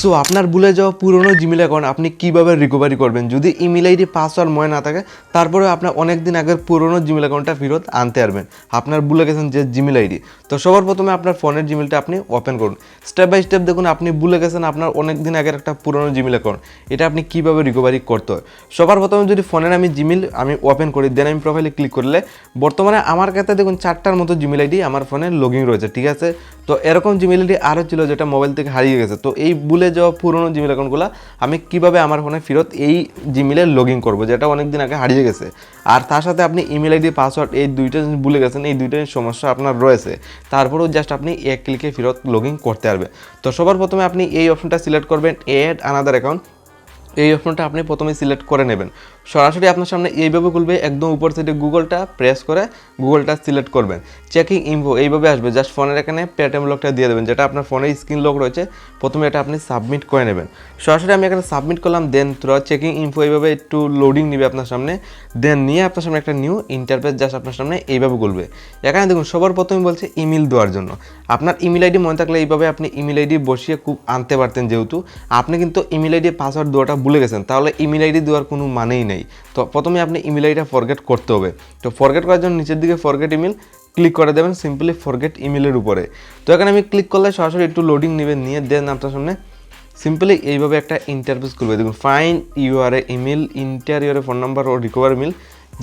So আপনার ভুলে যাওয়া পুরনো জিমেল অ্যাকাউন্ট আপনি কীভাবে রিকভারি করবেন? যদি ইমেল আইডি পাসওয়ার্ড মনে না থাকে তারপরে আপনার অনেক দিন আগের পুরনো জিমেল অ্যাকাউন্টটা ফেরত আনতে পারবেন। আপনার ভুলে গেছেন যে জিমেল আইডি তো সবার প্রথমে আপনার ফোনের জিমেলটা আপনি ওপেন করুন। স্টেপ বাই স্টেপ দেখুন, আপনি ভুলে গেছেন আপনার অনেক দিন আগের একটা পুরনো জিমেল অ্যাকাউন্ট এটা আপনি কীভাবে রিকভারি করতে হয়? সবার প্রথমে যদি ফোনের আমি জিমেল আমি ওপেন করি দেন আমি প্রোফাইলে ক্লিক করলে, বর্তমানে আমার কাছে দেখুন, চারটার মতো জিমেল আইডি আমার ফোনে লগ রয়েছে, ঠিক আছে? তো এরকম জিমেল আইডি আরও ছিল যেটা মোবাইল থেকে হারিয়ে গেছে। তো এই ভুলে যাওয়া পুরনো জিমেল অ্যাকাউন্টগুলো আমি কীভাবে আমার ফোনে ফেরত এই জিমেলে লগ ইন করব, যেটা অনেক দিন আগে হারিয়ে গেছে। আর তার সাথে আপনি ইমেল আইডি পাসওয়ার্ড এই দুইটা জিনিস ভুলে গেছেন, এই দুইটা সমস্যা আপনার রয়েছে। তারপরেও জাস্ট আপনি এক ক্লিকে ফেরত লগ ইন করতে পারবেন। তো সবার প্রথমে আপনি এই অপশনটা সিলেক্ট করবেন এড আনাদার অ্যাকাউন্ট এই অপশনটা আপনি প্রথমে সিলেক্ট করে নেবেন। সরাসরি আপনার সামনে এইভাবে খুলবে, একদম উপর সাইডে গুগলটা প্রেস করে গুগলটা সিলেক্ট করবেন। চেকিং ইনফো এইভাবে আসবে জাস্ট ফোনের এখানে পেটিএম লকটা দিয়ে দেবেন, যেটা আপনার ফোনে স্ক্রিন লক রয়েছে, প্রথমে এটা আপনি সাবমিট করে নেবেন। সরাসরি আমি এখানে সাবমিট করলাম দেন চেকিং ইনফো এইভাবে একটু লোডিং নিবে আপনার সামনে দেন নিয়ে আপনার সামনে একটা নিউ ইন্টারফেস জাস্ট আপনার সামনে এইভাবে খুলবে। এখানে দেখুন, সবার প্রথমে বলছে ইমেল দেওয়ার জন্য। আপনার ইমেল আইডি মনে থাকলে এইভাবে আপনি ইমেল আইডি বসিয়ে খুব আনতে পারতেন যেহেতু। আপনি কিন্তু ইমেল আইডি পাসওয়ার্ড দেওয়াটা ভুলে গেছেন, তাহলে ইমেল আইডি দেওয়ার কোনো মানেই নেই। তো প্রথমে আপনি ইমেল আইডিটা ফরগেট করতে হবে। তো ফরগেট করার জন্য নিচের দিকে ফরগেট ইমেল ক্লিক করে দেবেন সিম্পলি ফরগেট ইমেলের উপরে। তো এখানে আমি ক্লিক করলে সরাসরি একটু লোডিং নেবেন, নিয়ে দেন আপনার সামনে। সিম্পলি এইভাবে একটা ইন্টারফেস করবে দেখুন find your a email enter your phone number O recover email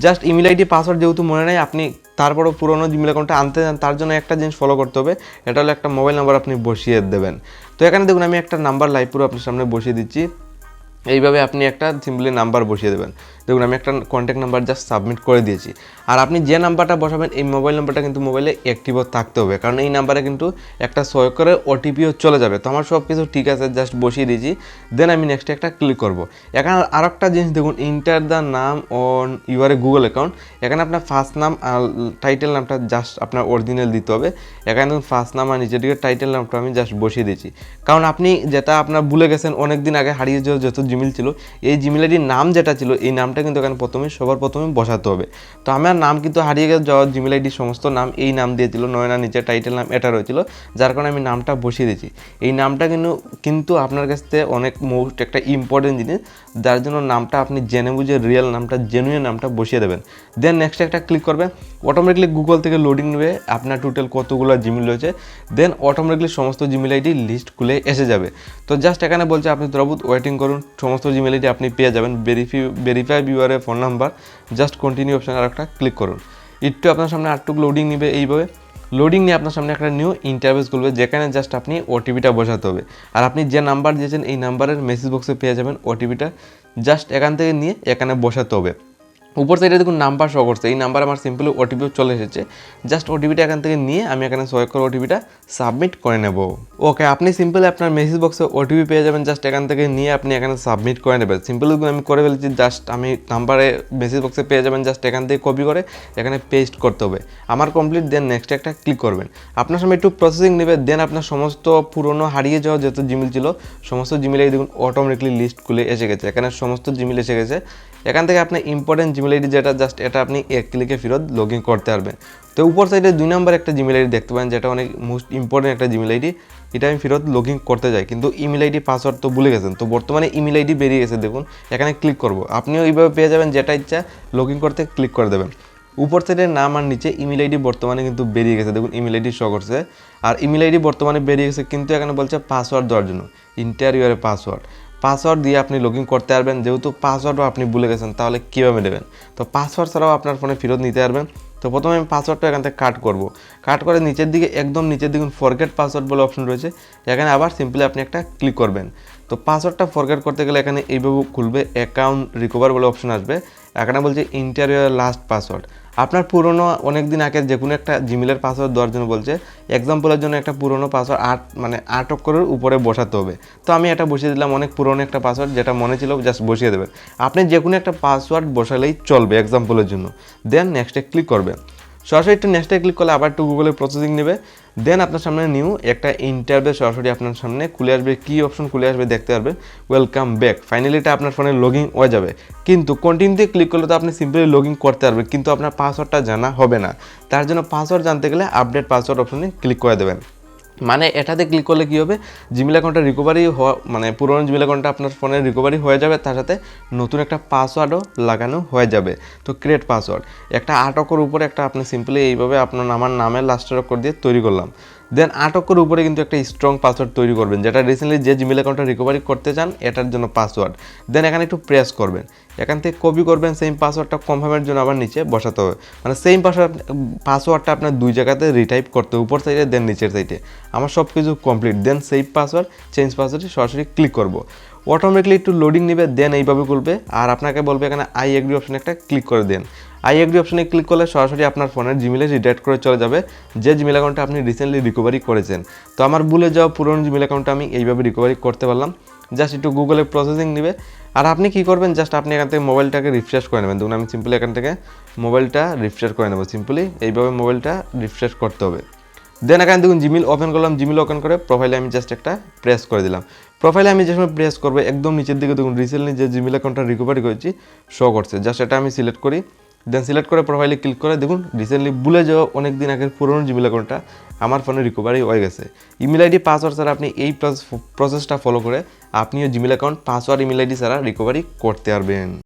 just email ID password যেহেতু মনে নেই, আপনি তারপরও পুরনো জিমেল অ্যাকাউন্টটা আনতে চান তার জন্য একটা জিনিস ফলো করতে হবে, এটা হলো একটা মোবাইল নাম্বার আপনি বসিয়ে দেবেন। তো এখানে দেখুন, আমি একটা নাম্বার লাইভ পুরো আপনার সামনে বসিয়ে দিচ্ছি। এইভাবে আপনি একটা সিম্পলি নাম্বার বসিয়ে দেবেন। দেখুন, আমি একটা কন্ট্যাক্ট নাম্বার জাস্ট সাবমিট করে দিয়েছি। আর আপনি যে নাম্বারটা বসাবেন, এই মোবাইল নাম্বারটা কিন্তু মোবাইলে অ্যাক্টিভও থাকতে হবে। কারণ এই নাম্বারে কিন্তু একটা সয় করে ওটিপিও চলে যাবে। তো আমার সব কিছু ঠিক আছে জাস্ট বসিয়ে দিয়েছি। দেন আমি নেক্সট একটা ক্লিক করব। এখানে আর একটা জিনিস দেখুন enter the name on your a Google account এখানে আপনার ফার্স্ট নাম আর টাইটেল নামটা জাস্ট আপনার অরিজিনাল দিতে হবে। এখানে ফার্স্ট নাম আর নিচের দিকে টাইটেল নামটা আমি জাস্ট বসিয়ে দিয়েছি। কারণ আপনি যেটা আপনার ভুলে গেছেন অনেক দিন আগে হারিয়ে যত জিমেল ছিল। এই জিমেলের নাম যেটা ছিল, এই নামটা কিন্তু এখানে প্রথমে, সবার প্রথমে বসাতে হবে। তো আমার নাম কিন্তু হারিয়ে গেছে যাওয়া জিমেল আইডি সমস্ত নাম এই নাম দিয়েছিল নয়না নিচে টাইটেল নাম এটা রয়েছিল, যার কারণে আমি নামটা বসিয়ে দিয়েছি। এই নামটা কিন্তু কিন্তু আপনার কাছ থেকে অনেক মোস্ট একটা ইম্পর্টেন্ট জিনিস, যার জন্য নামটা আপনি জেনে বুঝে রিয়েল নামটা জেনুইন নামটা বসিয়ে দেবেন। দেন নেক্সট একটা ক্লিক করবেন অটোমেটিকলি গুগল থেকে লোডিং নেবে, আপনার টোটাল কতগুলো জিমেল রয়েছে। দেন অটোমেটিকলি সমস্ত জিমেল আইডি লিস্ট খুলে এসে যাবে। তো জাস্ট এখানে বলছে, আপনি দ্রবুত ওয়েটিং করুন সমস্ত জিমেল আইডি আপনি পেয়ে যাবেন verify verify ভিউয়ারের phone number just continue option আর একটা ক্লিক করুন। একটু আপনার সামনে আটটুক লোডিং নেবে এইভাবে। লোডিং নিয়ে আপনার সামনে একটা নিউ ইন্টারভিউস খুলবে, যেখানে জাস্ট আপনি ওটিপিটা বসাতে হবে। আর আপনি যে নাম্বার দিয়েছেন, এই নাম্বারের মেসেজ বক্সে পেয়ে যাবেন ওটিপিটা জাস্ট এখান থেকে নিয়ে এখানে বসাতে হবে। উপর সাইডে দেখুন নাম্বার শো করছে। এই নাম্বার আমার সিম্পলি ওটিপি চলে এসেছে। জাস্ট ওটিপিটা এখান থেকে নিয়ে আমি এখানে সোয়েক করে ওটিপিটা সাবমিট করে নেব। ওকে আপনি সিম্পলি আপনার মেসেজ বক্সে ওটিপি পেয়ে যাবেন। জাস্ট এখান থেকে নিয়ে আপনি এখানে সাবমিট করে নেবেন। সিম্পলি আমি করে ফেলেছি। জাস্ট আমি নাম্বারে মেসেজ বক্সে পেয়ে যাবেন। জাস্ট এখান থেকে কপি করে এখানে পেস্ট করতে হবে। আমার কমপ্লিট দেন নেক্সট একটা ক্লিক করবেন। আপনার সময় একটু প্রসেসিং নেবে। দেন আপনার সমস্ত পুরনো হারিয়ে যাওয়া যত জিমেল ছিল, সমস্ত জিমেল দেখুন অটোমেটিকলি লিস্ট খুলে এসে গেছে। এখানে সমস্ত জিমেল এসে গেছে। এখান থেকে আপনি ইম্পর্টেন্ট জিমেল আইডি যেটা জাস্ট এটা আপনি এক ক্লিকে ফেরত লগ ইন করতে পারবেন। তো উপর সাইডে দুই নম্বর একটা জিমেল আইডি দেখতে পারেন, যেটা অনেক মোস্ট ইম্পর্টেন্ট একটা জিমেল আইডি এটা আমি ফেরত লগ ইন করতে যাই, কিন্তু ইমেল আইডি পাসওয়ার্ড তো ভুলে গেছেন। তো বর্তমানে ইমেল আইডি বেরিয়ে গেছে, দেখুন, এখানে ক্লিক করব। আপনিও এইভাবে পেয়ে যাবেন, যেটা ইচ্ছা লগ ইন করতে ক্লিক করে দেবেন। উপর সাইডে নাম আর নিচে ইমেল আইডি বর্তমানে কিন্তু বেরিয়ে গেছে, দেখুন ইমেল আইডি শো করছে। আর ইমেল আইডি বর্তমানে বেরিয়ে গেছে, কিন্তু এখানে বলছে পাসওয়ার্ড দেওয়ার জন্য ইন্টারভিউয়ের পাসওয়ার্ড পাসওয়ার্ড দিয়ে আপনি লগ ইন করতে পারবেন। যেহেতু পাসওয়ার্ডও আপনি ভুলে গেছেন, তাহলে কীভাবে নেবেন? তো পাসওয়ার্ড ছাড়াও আপনার ফোনে ফেরত নিতে পারবেন। তো প্রথমে আমি পাসওয়ার্ডটা এখান থেকে কাট করব। কাট করে নিচের দিকে, একদম নিচের দিকে ফরগেট পাসওয়ার্ড বলে অপশন রয়েছে। এখানে আবার সিম্পলি আপনি একটা ক্লিক করবেন। তো পাসওয়ার্ডটা ফরগেট করতে গেলে এখানে এইভাবে খুলবে অ্যাকাউন্ট রিকভার বলে অপশন আসবে। এখানে বলছে ইন্টারিয়ার লাস্ট পাসওয়ার্ড আপনার পুরনো অনেক দিন আগে যে কোনো একটা জিমেলের পাসওয়ার্ড দেওয়ার জন্য বলছে এক্সাম্পলের জন্য একটা পুরনো পাসওয়ার্ড আট মানে আট অক্ষরের উপরে বসাতে হবে। তো আমি এটা বসিয়ে দিলাম, অনেক পুরনো একটা পাসওয়ার্ড যেটা মনে ছিল জাস্ট বসিয়ে দেবেন। আপনি যে কোনো একটা পাসওয়ার্ড বসালেই চলবে এক্সাম্পলের জন্য। দেন নেক্সটে ক্লিক করবেন সরাসরি একটু নেক্সটে ক্লিক করলে আবার একটু গুগলে প্রসেসিং নেবে। দেন আপনার সামনে নিউ একটা ইন্টারভিউ সরাসরি আপনার সামনে খুলে আসবে। কী অপশন খুলে আসবে দেখতে পারবে। ওয়েলকাম ব্যাক ফাইনালি এটা আপনার ফোনে লগ ইন হয়ে যাবে। কিন্তু কন্টিনিউতে ক্লিক করলে তো আপনি সিম্পলি লগ ইন করতে পারবেন। কিন্তু আপনার পাসওয়ার্ডটা জানা হবে না। তার জন্য পাসওয়ার্ড জানতে গেলে আপডেট পাসওয়ার্ড অপশনে ক্লিক করে দেবেন। মানে এটাতে ক্লিক করলে কী হবে? জিমেল অ্যাকাউন্টটা রিকভারি হওয়া মানে পুরনো জিমেল অ্যাকাউন্টটা আপনার ফোনে রিকভারি হয়ে যাবে, তার সাথে নতুন একটা পাসওয়ার্ডও লাগানো হয়ে যাবে। তো ক্রিয়েট পাসওয়ার্ড একটা আট অক্ষর উপরে একটা আপনি সিম্পলি এইভাবে আপনার আমার নামের লাস্টের অক্ষর দিয়ে তৈরি করলাম। দেন আট অক্ষর উপরে কিন্তু একটা স্ট্রং পাসওয়ার্ড তৈরি করবেন, যেটা রিসেন্টলি যে জিমেল অ্যাকাউন্টটা রিকভারি করতে চান, এটার জন্য পাসওয়ার্ড দেন এখানে একটু প্রেস করবেন। এখান থেকে কপি করবেন সেম পাসওয়ার্ডটা কনফার্মের জন্য আবার নিচে বসাতে হবে। মানে সেম পাসওয়ার্ড পাসওয়ার্ডটা আপনার দুই জায়গাতে রিটাইপ করতে হবে, উপর সাইডে দেন নিচের সাইডে আমার সব কিছু complete then save password change পাসওয়ার্ডে সরাসরি ক্লিক করব। অটোমেটিকলি একটু লোডিং নেবে দেন এইভাবে খুলবে। আর আপনাকে বলবে এখানে আই এগ্রি অপশনে একটা ক্লিক করে দেন। আই এগ্রি অপশনে ক্লিক করলে সরাসরি আপনার ফোনের জিমেলে রিডাইরেক্ট করে চলে যাবে। যে জিমেল অ্যাকাউন্টটা আপনি রিসেন্টলি রিকভারি করেছেন। তো আমার ভুলে যাওয়া পুরনো জিমেল অ্যাকাউন্টটা আমি এইভাবে রিকভারি করতে পারলাম। জাস্ট একটু গুগলে প্রসেসিং নেবে। আর আপনি কি করবেন? জাস্ট আপনি এখান থেকে মোবাইলটাকে রিফ্রেশ করে নেবেন। দেখুন, আমি সিম্পলি এখান থেকে মোবাইলটা রিফ্রেশ করে নেব সিম্পলি এইভাবে মোবাইলটা রিফ্রেশ করতে হবে। দেন এখানে দেখুন জিমেল ওপেন করলাম। জিমেল ওপেন করে প্রোফাইলে আমি জাস্ট একটা প্রেস করে দিলাম। প্রোফাইলে আমি যে সময় প্রেস করব, একদম নিচের দিকে দেখুন রিসেন্টলি যে জিমেল অ্যাকাউন্টটা রিকভারি করেছি শো করছে। জাস্ট এটা আমি সিলেক্ট করি। দেন সিলেক্ট করে প্রোফাইলে ক্লিক করে দেখুন রিসেন্টলি ভুলে যাওয়া অনেক দিন আগের পুরনো জিমেল অ্যাকাউন্টটা আমার ফোনে রিকভারি হয়ে গেছে। ইমেল আইডি পাসওয়ার্ড ছাড়া আপনি এই প্রসেসটা ফলো করে আপনিও Gmail account password email ID ছাড়া রিকভারি করতে পারবেন।